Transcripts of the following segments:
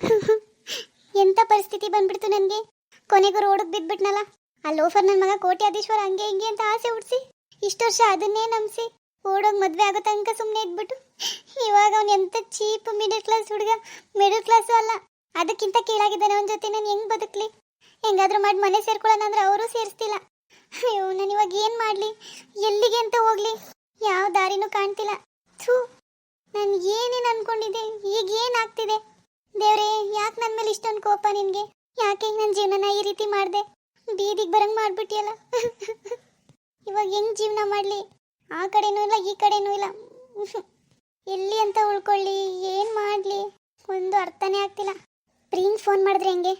ಎಂಥ ಪರಿಸ್ಥಿತಿ ಬಂದ್ಬಿಡ್ತು ನನಗೆ? ಕೊನೆಗೂ ರೋಡಿಗೆ ಬಿದ್ಬಿಟ್ನಲ್ಲ? ಆ ಲೋಫರ್ ನನ್ನ ಮಗ ಕೋಟ್ಯಾಧೀಶ್ವರ ಹಂಗೆ ಹಿಂಗೆ ಅಂತ ಆಸೆ ಹುಡ್ಸಿ ಇಷ್ಟು ವರ್ಷ ಅದನ್ನೇ ನಂಬಿಸಿ ಓಡೋಗಿ ಮದುವೆ ಆಗೋ ತನಕ ಸುಮ್ಮನೆ ಇದ್ಬಿಟ್ಟು. ಇವಾಗ ಅವ್ನು ಎಂಥ ಚೀಪ್ ಮಿಡಲ್ ಕ್ಲಾಸ್ ಹುಡುಗ? ಮಿಡಲ್ ಕ್ಲಾಸು ಅಲ್ಲ. ಅದಕ್ಕಿಂತ ಕೀಳಾಗಿದ್ದಾನೆ ಅವನ ಜೊತೆ ನಾನು ಹೆಂಗೆ ಬದುಕ್ಲಿ? ಹೆಂಗಾದ್ರೂ ಮಾಡಿ ಮನೆ ಸೇರ್ಕೊಳ್ಳೋಣ ಅಂದ್ರೆ ಅವರು ಸೇರಿಸ್ತಿಲ್ಲ. ಅಯ್ಯೋ, ನಾನು ಇವಾಗ ಏನು ಮಾಡಲಿ? ಎಲ್ಲಿಗೆ ಅಂತ ಹೋಗ್ಲಿ? ಯಾವ ದಾರಿನೂ ಕಾಣ್ತಿಲ್ಲ. ಥೂ, ನಾನು ಏನೇನು ಅನ್ಕೊಂಡಿದ್ದೆ? ಈಗ ಏನಾಗ್ತಿದೆ ದೇವ್ರೇ, ಯಾಕೆ ನನ್ನ ಮೇಲೆ ಇಷ್ಟೊಂದು ಕೋಪ ನಿನಗೆ? ಯಾಕೆ ನನ್ನ ಜೀವನನ ಈ ರೀತಿ ಮಾಡಿದೆ? ಬೀದಿಗೆ ಬರಂಗ್ ಮಾಡ್ಬಿಟ್ಟಿಯಲ್ಲ ಇವಾಗ ಹೆಂಗ್ ಜೀವನ ಮಾಡಲಿ? ಆ ಕಡೆನೂ ಇಲ್ಲ, ಈ ಕಡೆನೂ ಇಲ್ಲ. ಎಲ್ಲಿ ಅಂತ ಉಳ್ಕೊಳ್ಳಿ, ಏನು ಮಾಡಲಿ? ಒಂದು ಅರ್ಥನೇ ಆಗ್ತಿಲ್ಲ. ಪ್ರೀಂಗ್ ಫೋನ್ ಮಾಡಿದ್ರೆ ಹೆಂಗೆ?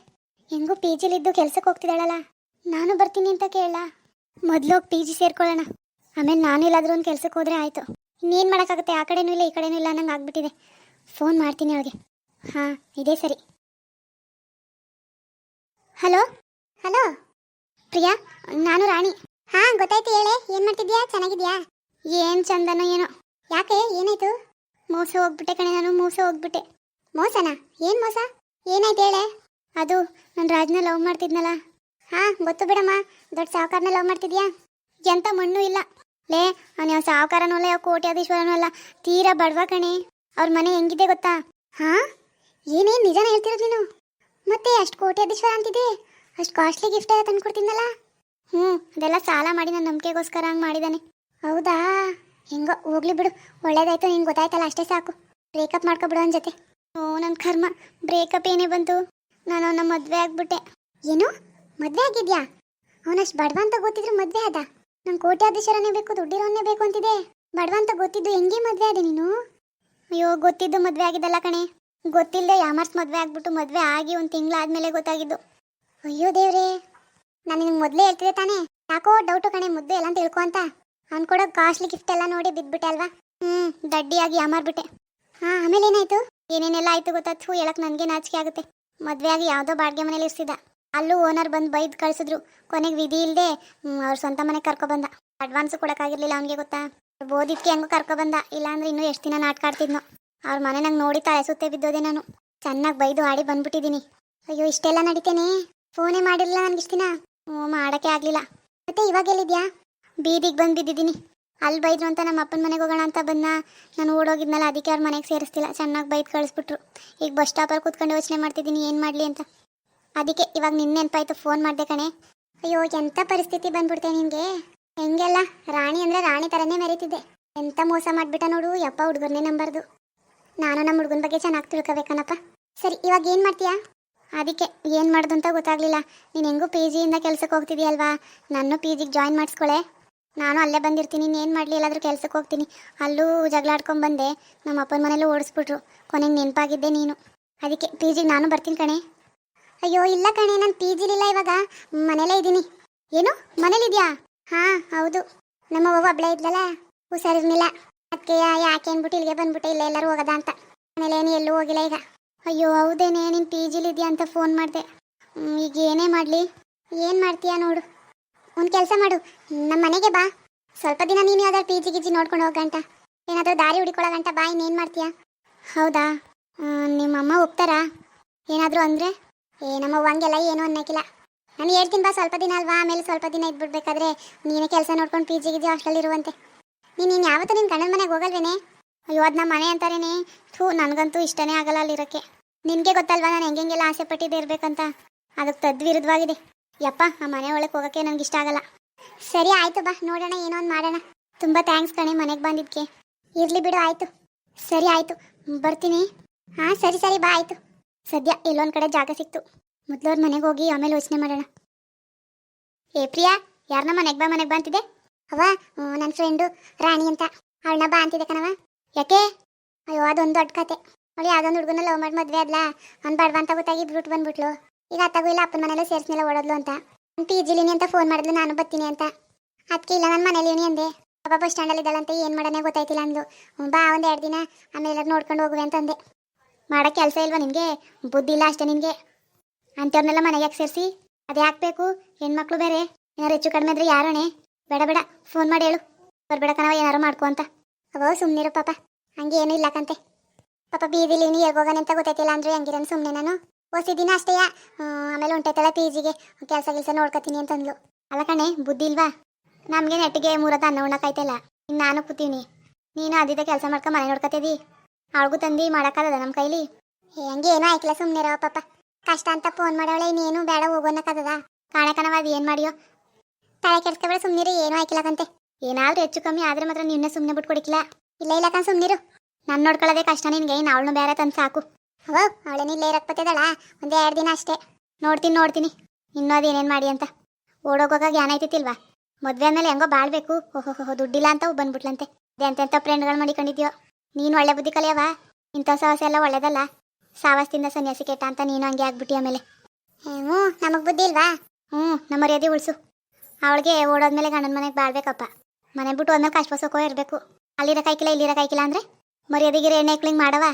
ಹೆಂಗೂ ಪಿ ಜಿಲಿದ್ದು ಕೆಲ್ಸಕ್ಕೆ ಹೋಗ್ತಿದ್ದಾಳಲ್ಲ? ನಾನು ಬರ್ತೀನಿ ಅಂತ ಕೇಳ ಮೊದಲು ಹೋಗಿ ಪಿ ಜಿ ಸೇರ್ಕೊಳ್ಳೋಣ. ಆಮೇಲೆ ನಾನು ಇಲ್ಲಾದ್ರೂ ಒಂದು ಕೆಲ್ಸಕ್ಕೆ ಹೋದ್ರೆ ಆಯಿತು. ಇನ್ನೇನು ಮಾಡೋಕ್ಕಾಗುತ್ತೆ? ಆ ಕಡೆನೂ ಇಲ್ಲ, ಈ ಕಡೆನೂ ಇಲ್ಲ ಅನ್ನಂಗೆ ಆಗ್ಬಿಟ್ಟಿದೆ. ಫೋನ್ ಮಾಡ್ತೀನಿ ಅವಳಿಗೆ ಹಾಂ, ಇದೇ ಸರಿ. ಹಲೋ? ಹಲೋ? ಪ್ರಿಯಾ, ನಾನು ರಾಣಿ. ಹಾ, ಗೊತ್ತಾಯ್ತು ಹೇಳೆ, ಏನ್ ಮಾಡ್ತಿದ್ಯಾ? ಚೆನ್ನಾಗಿದ್ಯಾ? ಏನ್ ಚಂದನೋ ಏನೋ. ಯಾಕೆ, ಏನಾಯ್ತು? ಮೋಸ ಹೋಗ್ಬಿಟ್ಟೆ ಕಣೆ, ನಾನು ಮೋಸ ಹೋಗ್ಬಿಟ್ಟೆ. ಮೋಸನಾ? ಏನ್ ಮೋಸ? ಏನಾಯ್ತು ಹೇಳೆ? ಅದು, ನಾನು ರಾಜ್ನ ಲವ್ ಮಾಡ್ತಿದ್ನಲ್ಲ. ಹಾ, ಗೊತ್ತು ಬಿಡಮ್ಮ, ದೊಡ್ಡ ಸಾವುಕಾರನ ಲವ್ ಮಾಡ್ತಿದ್ಯಾ? ಎಂತ ಮಣ್ಣು ಇಲ್ಲ. ಲೇ, ಅವ್ನು ಯಾವ ಸಾವುಕಾರನೂ ಅಲ್ಲ, ಯಾವ ಕೋಟ್ಯಾಧೀಶ್ವರನೂ ಅಲ್ಲ. ತೀರಾ ಬಡವ ಕಣೆ. ಅವ್ರ ಮನೆ ಹೆಂಗಿದೆ ಗೊತ್ತಾ? ಹಾ? ಏನೇನ್ ನಿಜಾನ ಹೇಳ್ತಿರೋದು ನೀನು? ಮತ್ತೆ ಅಷ್ಟು ಕೋಟ್ಯಾಧೀಶ್ವರ ಅಂತಿದೆ. ಅಷ್ಟು ಕಾಸ್ಟ್ಲಿ ಗಿಫ್ಟ್ ಎಲ್ಲ ತಂದ್ಕೊಡ್ತೀನಲ್ಲ ಹ್ಞೂ ಅದೆಲ್ಲ ಸಾಲ ಮಾಡಿ ನನ್ನ ನಂಬಿಕೆಗೋಸ್ಕರ ಹಂಗೆ ಮಾಡಿದ್ದಾನೆ ಹೌದಾ? ಹೆಂಗೋ, ಹೋಗ್ಲಿ ಬಿಡು. ಒಳ್ಳೇದಾಯ್ತು, ನಿಂಗೆ ಗೊತ್ತಾಯ್ತಲ್ಲ, ಅಷ್ಟೇ ಸಾಕು. ಬ್ರೇಕಪ್ ಮಾಡ್ಕೊಬಿಡು ಅವನ ಜೊತೆ. ಓ ನನ್ನ ಕರ್ಮ. ಬ್ರೇಕಪ್ ಏನೇ ಬಂತು? ನಾನು ಅವನ ಮದುವೆ ಆಗಿಬಿಟ್ಟೆ. ಏನು? ಮದುವೆ ಆಗಿದ್ಯಾ? ಅವನಷ್ಟು ಬಡವ ಅಂತ ಗೊತ್ತಿದ್ರು ಮದುವೆ ಆದ? ನಂಗೆ ಕೋಟ್ಯಾಧೀಶರನ್ನೇ ಬೇಕು, ದುಡ್ಡಿರೋನ್ನೇ ಬೇಕು ಅಂತಿದೆ. ಬಡವ ಅಂತ ಗೊತ್ತಿದ್ದು ಹೆಂಗೆ ಮದುವೆ ಆದೆ ನೀನು? ಅಯ್ಯೋ, ಗೊತ್ತಿದ್ದು ಮದುವೆ ಆಗಿದ್ದಲ್ಲ ಕಣೆ. ಗೊತ್ತಿಲ್ಲದೆ ಯಾಮರ್ಸ್ ಮದುವೆ ಆಗ್ಬಿಟ್ಟು ಮದುವೆ ಆಗಿ ಒಂದು ತಿಂಗಳಾದ್ಮೇಲೆ ಗೊತ್ತಾಗಿದ್ದು. ಅಯ್ಯೋ ದೇವ್ರೇ, ನಾನು ನಿಮ್ಗೆ ಮೊದಲೇ ಹೇಳ್ತಿದ್ದೆ ತಾನೇ. ಯಾಕೋ ಡೌಟು ಕಣೆ ಮುದ್ದೆ ಎಲ್ಲ ತಿಳ್ಕೊ ಅಂತ. ಅನ್ಕೊಡೋ ಕಾಸ್ಟ್ಲಿ ಗಿಫ್ಟ್ ಎಲ್ಲ ನೋಡಿ ಬಿದ್ಬಿಟ್ಟೆ ಅಲ್ವಾ? ಹ್ಞೂ ದಡ್ಡಿಯಾಗಿ ಯಾಮಾರ್ಬಿಟ್ಟೆ. ಹಾಂ, ಆಮೇಲೆ ಏನಾಯ್ತು? ಏನೇನೆಲ್ಲ ಆಯ್ತು ಗೊತ್ತಾಯ್ತು ಹೇಳಕ್ಕೆ ನನಗೆ ನಾಚಿಕೆ ಆಗುತ್ತೆ. ಮದುವೆ ಆಗಿ ಯಾವುದೋ ಬಾಡಿಗೆ ಮನೇಲಿ ಇರ್ಸಿದ್ದ. ಅಲ್ಲೂ ಓನರ್ ಬಂದು ಬೈದು ಕಳಿಸಿದ್ರು. ಕೊನೆಗೆ ವಿಧಿ ಇಲ್ಲದೆ ಅವ್ರ ಸ್ವಂತ ಮನೆಗೆ ಕರ್ಕೊಬಂದ ಅಡ್ವಾನ್ಸ್ ಕೊಡೋಕ್ಕಾಗಿರಲಿಲ್ಲ ಅವನಿಗೆ ಗೊತ್ತಾ? ಓದಿದ್ಕೆ ಹೆಂಗೋ ಕರ್ಕೊಬಂದ ಇಲ್ಲಾಂದ್ರೆ ಇನ್ನೂ ಎಷ್ಟು ದಿನ ನಾಟಕ ಆಡ್ತಿದ್ನೋ. ಅವ್ರ ಮನೆ ನಂಗೆ ನೋಡಿ ತಲೆ ಸುತ್ತೆ ಬಿದ್ದೋದೆ ನಾನು. ಚೆನ್ನಾಗಿ ಬೈದು ಆಡಿ ಬಂದ್ಬಿಟ್ಟಿದ್ದೀನಿ ಅಯ್ಯೋ, ಇಷ್ಟೆಲ್ಲ ನಡೀತೇನೆ? ಫೋನೇ ಮಾಡಿರಲಿಲ್ಲ ನನಗೆ ಇಷ್ಟು ದಿನ. ಹ್ಞೂ ಮಾಡೋಕ್ಕೆ ಆಗಲಿಲ್ಲ. ಮತ್ತೆ ಇವಾಗ ಎಲ್ಲಿದ್ಯಾ? ಬೀದಿಗೆ ಬಂದು ಬಿದ್ದಿದ್ದೀನಿ. ಅಲ್ಲಿ ಬೈದ್ರು ಅಂತ ನಮ್ಮ ಅಪ್ಪನ ಮನೆಗೆ ಹೋಗೋಣ ಅಂತ ಬಂದ ನಾನು ಓಡೋಗಿದ್ಮೇಲೆ ಅದಕ್ಕೆ ಅವ್ರ ಮನೆಗೆ ಸೇರಿಸ್ತಿಲ್ಲ. ಚೆನ್ನಾಗಿ ಬೈದು ಕಳಿಸ್ಬಿಟ್ರು. ಈಗ ಬಸ್ ಸ್ಟಾಪಲ್ಲಿ ಕೂತ್ಕೊಂಡು ಯೋಚನೆ ಮಾಡ್ತಿದ್ದೀನಿ ಏನು ಮಾಡಲಿ ಅಂತ. ಅದಕ್ಕೆ ಇವಾಗ ನಿನ್ನೆ ನೆನಪಾಯ್ತು ಫೋನ್ ಮಾಡಿದೆ ಕಣೆ. ಅಯ್ಯೋ ಎಂಥ ಪರಿಸ್ಥಿತಿ ಬಂದ್ಬಿಡ್ತೆ ನಿನಗೆ? ಹೆಂಗೆಲ್ಲ? ರಾಣಿ ಅಂದರೆ ರಾಣಿ ಥರನೇ ಮೆರೀತಿದ್ದೆ. ಎಂಥ ಮೋಸ ಮಾಡಿಬಿಟ್ಟ ನೋಡು, ಯಪ್ಪ ಹುಡುಗರನ್ನೇ ನಂಬರ್ದು. ನಾನು ನಮ್ಮ ಹುಡುಗನ ಬಗ್ಗೆ ಚೆನ್ನಾಗಿ ತಿಳ್ಕೋಬೇಕನಪ್ಪ. ಸರಿ, ಇವಾಗ ಏನು ಮಾಡ್ತೀಯಾ? ಅದಕ್ಕೆ ಏನು ಮಾಡೋದು ಅಂತ ಗೊತ್ತಾಗಲಿಲ್ಲ. ನೀನು ಹೆಂಗೂ ಪಿ ಜಿಯಿಂದ ಕೆಲಸಕ್ಕೆ ಹೋಗ್ತಿದ್ಯಲ್ವಾ? ನಾನು ಪಿ ಜಿಗೆ ಜಾಯಿನ್ ಮಾಡಿಸ್ಕೊಳೆ. ನಾನು ಅಲ್ಲೇ ಬಂದಿರ್ತೀನಿ ಏನು ಮಾಡಲಿ, ಎಲ್ಲಾದರೂ ಕೆಲಸಕ್ಕೆ ಹೋಗ್ತೀನಿ. ಅಲ್ಲೂ ಜಗಳ ನಮ್ಮ ಅಪ್ಪನ ಮನೇಲೂ ಓಡಿಸ್ಬಿಟ್ರು. ಕೊನೆಗೆ ನೆನಪಾಗಿದ್ದೆ ನೀನು. ಅದಕ್ಕೆ ಪಿ ಜಿಗೆ ನಾನು ಬರ್ತೀನಿ ಕಣೆ. ಅಯ್ಯೋ, ಇಲ್ಲ ಕಣೆ, ನಾನು ಪಿ ಜಿಲಿಲ್ಲ ಇವಾಗ. ಮನೇಲೇ ಇದ್ದೀನಿ ಏನು? ಮನೇಲಿದೆಯಾ? ಹಾಂ, ಹೌದು. ನಮ್ಮ ಅವ್ವ ಒಬ್ಳೆ ಇದ್ಲಲ್ಲ? ಹುಷಾರಿರ್ಲಿಲ್ಲ ಅದಕ್ಕೆ ಯಾಕೆ ಅಂದ್ಬಿಟ್ಟು ಇಲ್ಲಿಗೆ ಬಂದ್ಬಿಟ್ಟೆ? ಇಲ್ಲ ಎಲ್ಲರೂ ಹೋಗೋದ ಅಂತ. ಆಮೇಲೆ ಏನು ಎಲ್ಲೂ ಹೋಗಿಲ್ಲ ಈಗ. ಅಯ್ಯೋ, ಹೌದೇನೆ, ನೀನು ಪಿ ಜಿಲಿದ್ಯಾ ಅಂತ ಫೋನ್ ಮಾಡಿದೆ. ಈಗ ಏನೇ ಮಾಡಲಿ? ಏನು ಮಾಡ್ತೀಯಾ ನೋಡು. ಒಂದು ಕೆಲಸ ಮಾಡು. ನಮ್ಮ ಮನೆಗೆ ಬಾ. ಸ್ವಲ್ಪ ದಿನ ನೀನು ಯಾವ್ದಾದ್ರು ಪಿ ಜಿ ಗಿಜಿ ನೋಡ್ಕೊಂಡು ಹೋಗಂಟ ಏನಾದರೂ ದಾರಿ ಹುಡುಕೊಳ್ಳೋಗಂಟ ಬಾ, ಇನ್ನೇನು ಮಾಡ್ತೀಯಾ? ಹೌದಾ? ನಿಮ್ಮಮ್ಮ ಹೋಗ್ತಾರಾ ಏನಾದರೂ ಅಂದರೆ? ಏ, ನಮ್ಮ ಹಂಗೆಲ್ಲ ಏನು ಅನ್ನಕ್ಕಿಲ್ಲ ನಾನು ಹೇಳ್ತೀನಿ ಬಾ, ಸ್ವಲ್ಪ ದಿನ ಅಲ್ವಾ? ಆಮೇಲೆ ಸ್ವಲ್ಪ ದಿನ ಇದ್ಬಿಡ್ಬೇಕಾದ್ರೆ ನೀನೇ ಕೆಲಸ ನೋಡ್ಕೊಂಡು ಪಿ ಜಿ ಗಿಜಿ ಹಾಸ್ಟೆಲ್ ಇರುವಂತೆ. ನೀನು ಯಾವತ್ತೂ ನಿನ್ನ ಗಂಡನ ಮನೆಗೆ ಹೋಗಲ್ವೇನೆ? ಅಯ್ಯೋ, ಅದು ನಮ್ಮ ಮನೆ ಅಂತಾರೇನೆ. ಥೂ, ನನಗಂತೂ ಇಷ್ಟನೇ ಆಗಲ್ಲ ಅಲ್ಲಿರೋಕ್ಕೆ. ನಿನಗೆ ಗೊತ್ತಲ್ವಾ ನಾನು ಹೆಂಗೆಲ್ಲ ಆಸೆ ಪಟ್ಟಿದ್ದೆ ಇರಬೇಕಂತ? ಅದಕ್ಕೆ ತದ್ವಿರುದ್ಧವಾಗಿದೆ ಯಪ್ಪ, ಆ ಮನೆ ಒಳಗೆ ಹೋಗೋಕ್ಕೆ ನನಗೆ ಇಷ್ಟ ಆಗಲ್ಲ. ಸರಿ, ಆಯಿತು ಬಾ, ನೋಡೋಣ, ಏನೋ ಒಂದು ಮಾಡೋಣ. ತುಂಬ ಥ್ಯಾಂಕ್ಸ್ ಕಣೆ ಮನೆಗೆ ಬಂದಿದ್ದಕ್ಕೆ ಇರಲಿ ಬಿಡು, ಆಯಿತು. ಸರಿ, ಆಯಿತು. ಬರ್ತೀನಿ. ಹಾಂ ಸರಿ ಸರಿ, ಬಾ, ಆಯಿತು. ಸದ್ಯ ಎಲ್ಲೊಂದು ಕಡೆ ಜಾಗ ಸಿಕ್ತು. ಮೊದಲವ್ರ ಮನೆಗೆ ಹೋಗಿ ಆಮೇಲೆ ಯೋಚನೆ ಮಾಡೋಣ. ಏ, ಪ್ರಿಯಾ ಯಾರನ್ನ ಮನೆಗೆ ಬಾ ಮನೆಗೆ ಬಾ ಅಂತಿದೆ ಅವ ನನ್ನ ಫ್ರೆಂಡು ರಾಣಿ ಅಂತ. ಅವಳನ್ನ ಬಾ ಅಂತಿದೆ ಕಣವ ಯಾಕೆ? ಅಯ್ಯೋ, ಅದೊಂದು ದೊಡ್ಡ ಕತೆ. ಅವಳು ಯಾವ್ದೊಂದು ಹುಡುಗನ ಲವ್ ಮಾಡಿ ಮದುವೆ ಆದ್ಲಾ? ಅವ್ನು ಬಡವ ಅಂತ ಗೊತ್ತಾಗಿ ಬಿಟ್ಟು ಬಂದ್ಬಿಟ್ಲು. ಈಗ ಅತ್ತಾಗೂ ಇಲ್ಲ, ಅಪ್ಪನ ಮನೇಲಿ ಸೇರಿಸ್ನೆಲ್ಲ ಓಡೋದ್ಲು ಅಂತ. ಪಿ ಜಿಲಿನಿ ಅಂತ ಫೋನ್ ಮಾಡಿದ್ಲು, ನಾನು ಬರ್ತೀನಿ ಅಂತ. ಅದಕ್ಕೆ ಇಲ್ಲ ನನ್ನ ಮನೇಲಿ ಅಂದೆ. ಪಾಪ ಬಸ್ ಸ್ಟ್ಯಾಂಡಲ್ಲಿ ಇದ್ದಾಳಂತ, ಏನು ಮಾಡೋಣ ಗೊತ್ತಾಯ್ತಿಲ್ಲ ಅಂದ್ಲು. ಬಾ ಒಂದು ಎರಡು ದಿನ, ಆಮೇಲೆ ಎಲ್ಲರೂ ನೋಡ್ಕೊಂಡು ಹೋಗುವೆ ಅಂತಂದೆ ಮಾಡೋ ಕೆಲಸ ಇಲ್ವಾ ನಿನಗೆ ಬುದ್ಧಿ ಇಲ್ಲ ಅಷ್ಟೇ ನಿನಗೆ ಅಂಥವ್ರನ್ನೆಲ್ಲ ಮನೆಗೆ ಯಾಕೆ ಸೇರಿಸಿ? ಅದು ಹಾಕ್ಬೇಕು ಹೆಣ್ಮಕ್ಳು ಬೇರೆ. ಏನಾರು ಹೆಚ್ಚು ಕಡಿಮೆ ಆದರೆ ಯಾರಣೆ ಬೇಡ ಬೇಡ. ಫೋನ್ ಮಾಡಿ ಹೇಳು. ಬರ್ಬೇಡ ಕಣವ ಏನಾರು ಮಾಡ್ಕೊ ಅಂತ. ಅವೋ ಸುಮ್ಮನಿರು ಪಾಪ. ಹಂಗೆ ಏನೂ ಇಲ್ಲ ಕಂತೆ. ಪಾಪ ಬೀದಿಲಿ ನೀ ಹೋಗೋಣ ಅಂತ ಗೊತ್ತೈತಿಲ್ಲ ಅಂದ್ರೆ, ಹೆಂಗಿರನ್ ಸುಮ್ಮನೆ ನಾನು. ಓಸಿದ್ದೀನಿ ಅಷ್ಟೇ ಅಷ್ಟೇಯ ಆಮೇಲೆ ಹೊಂಟೈತಲ್ಲ ಪಿ ಜಿಗೆ. ಕೆಲಸ ಕೆಲಸ ನೋಡ್ಕೊತೀನಿ ಅಂತಂದ್ಲು. ಅಲ್ಲ ಕಣೆ, ಬುದ್ಧಿ ಇಲ್ವಾ? ನಮಗೆ ನೆಟ್ಟಿಗೆ ಮೂರದ ಅನ್ನ ಉಣ್ಣಕ್ಕಾಯ್ತಲ್ಲ. ಇನ್ನು ನಾನು ಕೂತೀನಿ. ನೀನು ಅದಿದ್ದ ಕೆಲಸ ಮಾಡ್ಕೊಂಡು ಮನೆ ನೋಡ್ಕೊತಿದಿ. ಅವ್ಳಿಗೂ ತಂದು, ಮಾಡೋಕ್ಕಾಗದ ನಮ್ಮ ಕೈಲಿ? ಹೆಂಗೆ ಏನೋ ಆಯ್ಕಲ್ಲ ಸುಮ್ಮನೆ ಪಾಪ. ಕಷ್ಟ ಅಂತ ಫೋನ್ ಮಾಡೋಳೆ ಇನ್ನೇನು ಬೇಡ ಹೋಗೋನಕ್ಕಾಗದ ಕಾಣಕನವ ಅದು ಏನು ಮಾಡಿಯೋ? ತಲೆ ಕೆಡ್ಸ್ಕೊಬೇಡ ಸುಮ್ಮನಿರು ಏನೂ ಹಾಕಿಲ್ಲಕಂತೆ ಏನಾದ್ರೂ ಹೆಚ್ಚು ಕಮ್ಮಿ ಆದ್ರೆ ಮಾತ್ರ ನಿನ್ನೆ ಸುಮ್ಮನೆ ಬಿಟ್ಕೊಡಿಕಿಲ್ಲ ಇಲ್ಲ ಇಲ್ಲ ಕಣ್ ಸುಮ್ಮನಿರು ನಾನು ನೋಡ್ಕೊಳ್ಳೋದೇ ಕಷ್ಟ ನಿನ್ಗೆ ಏನು ಅವಳನ್ನು ಬೇರೆ ತಂದು ಸಾಕು. ಅವ ಅವಳೇನು ಇಲ್ಲೇ ಇರಕ್ ಒಂದು ಎರಡು ದಿನ ಅಷ್ಟೇ. ನೋಡ್ತೀನಿ ನೋಡ್ತೀನಿ. ಇನ್ನೂ ಅದೇನೇನು ಮಾಡಿ ಅಂತ. ಓಡೋಗೋಗ ಜ್ಞಾನ ಐತಿಲ್ವಾ ಮದ್ವೆ ಮೇಲೆ ಹೆಂಗೋ ಬಾಳ್ಬೇಕು. ಓಹೋ ದುಡ್ಡಿಲ್ಲ ಅಂತ ಬಂದ್ಬಿಟ್ಲಂತೆ. ಎಂತೆಂಥ ಫ್ರೆಂಡ್ಗಳು ಮಾಡಿಕೊಂಡಿದ್ಯೋ? ನೀನು ಒಳ್ಳೆ ಬುದ್ಧಿ ಕಲಿಯವಾ ಇಂಥ ಸಾಹಸ ಎಲ್ಲ ಒಳ್ಳೇದಲ್ಲ? ಸಾಹಸದಿಂದ ಸನ್ಯಾಸಿ ಕೆಟ್ಟ ಅಂತ ನೀನು ಹಂಗೆ ಆಗ್ಬಿಟ್ಟಿ ಆಮೇಲೆ. ಹ್ಞೂ ನಮಗೆ ಬುದ್ಧಿ ಇಲ್ವಾ? ಹ್ಞೂ ನಮ್ಮ ಮರ್ಯಾದೆ ಉಳಿಸು. ಅವಳಿಗೆ ಓಡೋದ್ಮೇಲೆ ಗಂಡನ ಮನೆಗೆ ಬಾಳ್ಬೇಕಪ್ಪ. ಮನೆ ಬಿಟ್ಟು ಒಂದೊಂದು ಕಷ್ಟಪಸೋಕೋ ಸೊಕೋ ಇರಬೇಕು. ಅಲ್ಲಿರ ಕಾಯ್ಕಿಲ್ಲ ಇಲ್ಲಿರ ಕಾಯ್ಕಿಲ್ಲ ಅಂದ್ರೆ ಮರ್ಯಾದೆಗಿರ ಎಣ್ಣೆ ಕ್ಲಿಂಗ್ ಮಾಡವ.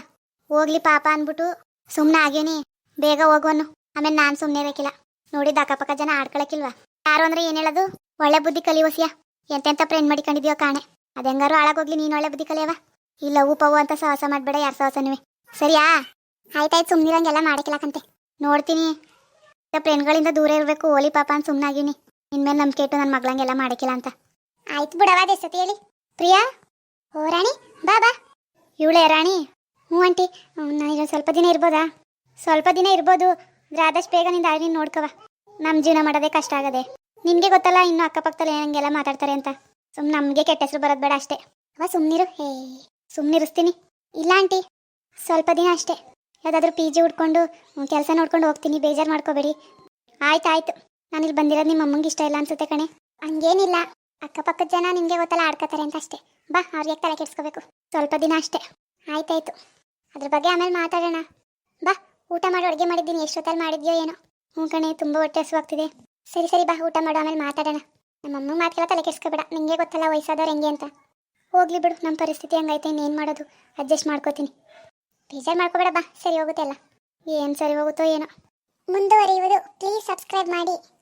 ಹೋಗ್ಲಿ ಪಾಪ ಅಂದ್ಬಿಟ್ಟು ಸುಮ್ಮನೆ ಆಗೇನಿ ಬೇಗ ಹೋಗುವನು ಆಮೇಲೆ ನಾನು ಸುಮ್ಮನೆ ಇರಕ್ಕಿಲ್ಲ ನೋಡಿದ ಅಕ್ಕಪಕ್ಕ ಜನ ಆಡ್ಕೊಳಕ್ಕಿಲ್ವಾ ಯಾರು ಅಂದ್ರೆ ಏನು ಹೇಳೋದು? ಒಳ್ಳೆ ಬುದ್ಧಿ ಕಲಿಯೋಸಿಯ ಎಂತೆಂಥ ಫ್ರೆಂಡ್ ಮಾಡಿಕೊಂಡಿದ್ಯೋ ಕಾಣೆ. ಅದು ಹೆಂಗಾರು ಹಾಳಾಗೋಗ್ಲಿ ನೀನು ಒಳ್ಳೆ ಬುದ್ಧಿ ಕಲಿಯವ. ಇಲ್ಲ ಪವು ಅಂತ ಸಾಹಸ ಮಾಡಬೇಡ ಯಾರು ಸಾಹಸ ನೀವೇ ಸರಿಯಾ? ಆಯ್ತಾಯ್ತು ಸುಮ್ಮನಿರಂಗೆಲ್ಲ ಮಾಡಕ್ಕಿಲ್ಲಕಂತೆ ನೋಡ್ತೀನಿ. ಫ್ರೆಂಡ್ಗಳಿಂದ ದೂರ ಇರಬೇಕು, ಓಲಿ ಪಾಪ ಅಂತ ಸುಮ್ಮನಾಗಿನಿ ಇನ್ಮೇಲೆ ನಂಬಿಕೆ ಇಟ್ಟು ನನ್ನ ಮಗಳಂಗೆಲ್ಲ ಮಾಡಕ್ಕಿಲ್ಲ ಅಂತ. ಆಯ್ತು ಬಿಡವ ಸತಿ ಹೇಳಿ. ಪ್ರಿಯಾ? ಓ, ರಾಣಿ, ಬಾ ಬಾ. ಇವಳೇ ರಾಣಿ? ಹ್ಞೂ ಆಂಟಿ ನಾನು ಸ್ವಲ್ಪ ದಿನ ಇರ್ಬೋದಾ? ಸ್ವಲ್ಪ ದಿನ ಇರ್ಬೋದು ಆದಷ್ಟು ಬೇಗ ನಿಂದ ನೀನು ನೋಡ್ಕವ. ನಮ್ಮ ಜೀವನ ಮಾಡೋದೇ ಕಷ್ಟ ಆಗದೆ. ನಿನಗೆ ಗೊತ್ತಲ್ಲ, ಇನ್ನು ಅಕ್ಕಪಕ್ಕದಲ್ಲಿ ಏನಂಗೆಲ್ಲ ಮಾತಾಡ್ತಾರೆ ಅಂತ. ಸುಮ್ಮನೆ ನಮಗೆ ಕೆಟ್ಟ ಹೆಸರು ಬರೋದು ಬೇಡ ಅಷ್ಟೇ. ಅವ ಸುಮ್ಮನಿರು ಹೇ ಸುಮ್ಮನಿರಿಸ್ತೀನಿ ಇಲ್ಲ ಆಂಟಿ, ಸ್ವಲ್ಪ ದಿನ ಅಷ್ಟೇ. ಯಾವುದಾದ್ರೂ ಪಿ ಜಿ ಹುಡ್ಕೊಂಡು ಕೆಲಸ ನೋಡ್ಕೊಂಡು ಹೋಗ್ತೀನಿ, ಬೇಜಾರು ಮಾಡ್ಕೋಬೇಡಿ. ಆಯ್ತು ಆಯ್ತು ನಾನು ಇಲ್ಲಿ ಬಂದಿರೋದು ನಿಮ್ಮ ಅಮ್ಮಂಗೆ ಇಷ್ಟ ಇಲ್ಲ ಅನ್ಸುತ್ತೆ ಕಣೆ. ಹಂಗೇನಿಲ್ಲ. ಅಕ್ಕಪಕ್ಕದ ಜನ ನಿಮಗೆ ಗೊತ್ತಲ್ಲ ಆಡ್ಕೋತಾರೆ ಅಂತ ಅಷ್ಟೇ. ಬಾ, ಅವ್ರಿಗೆ ತಲೆ ಕೆಡಿಸ್ಕೋಬೇಕು. ಸ್ವಲ್ಪ ದಿನ ಅಷ್ಟೇ. ಆಯ್ತಾಯ್ತು. ಅದ್ರ ಬಗ್ಗೆ ಆಮೇಲೆ ಮಾತಾಡೋಣ. ಬಾ, ಊಟ ಮಾಡಿ, ಅಡುಗೆ ಮಾಡಿದ್ದೀನಿ. ಎಷ್ಟೊತ್ತಲ್ಲಿ ಮಾಡಿದ್ಯೋ ಏನೋ. ಹ್ಞೂ ಕಣೆ, ತುಂಬ ಹೊಟ್ಟೆ ಹಸುವಾಗ್ತಿದೆ. ಸರಿ ಸರಿ, ಬಾ, ಊಟ ಮಾಡು, ಆಮೇಲೆ ಮಾತಾಡೋಣ. ನಮ್ಮ ಅಮ್ಮ ಮಾತೆಲ್ಲ ತಲೆ ಕೆಡಿಸ್ಕೋಬೇಡ. ನಿಮಗೆ ಗೊತ್ತಲ್ಲ ವಯಸ್ಸಾದವ್ರು ಹೆಂಗೆ ಅಂತ. ಹೋಗ್ಲಿ ಬಿಡು, ನಮ್ಮ ಪರಿಸ್ಥಿತಿ ಹಂಗೈತೆ, ಇನ್ನೇನು ಮಾಡೋದು? ಅಡ್ಜಸ್ಟ್ ಮಾಡ್ಕೋತೀನಿ. ಬೇಜಾರು ಮಾಡ್ಕೋಬೇಡ, ಬಾ. ಸರಿ ಹೋಗುತ್ತೆ ಅಲ್ಲ ಏನು ಸರಿ ಹೋಗುತ್ತೋ ಏನೋ. ಮುಂದುವರಿಯುವುದು ಪ್ಲೀಸ್ ಸಬ್ಸ್ಕ್ರೈಬ್ ಮಾಡಿ.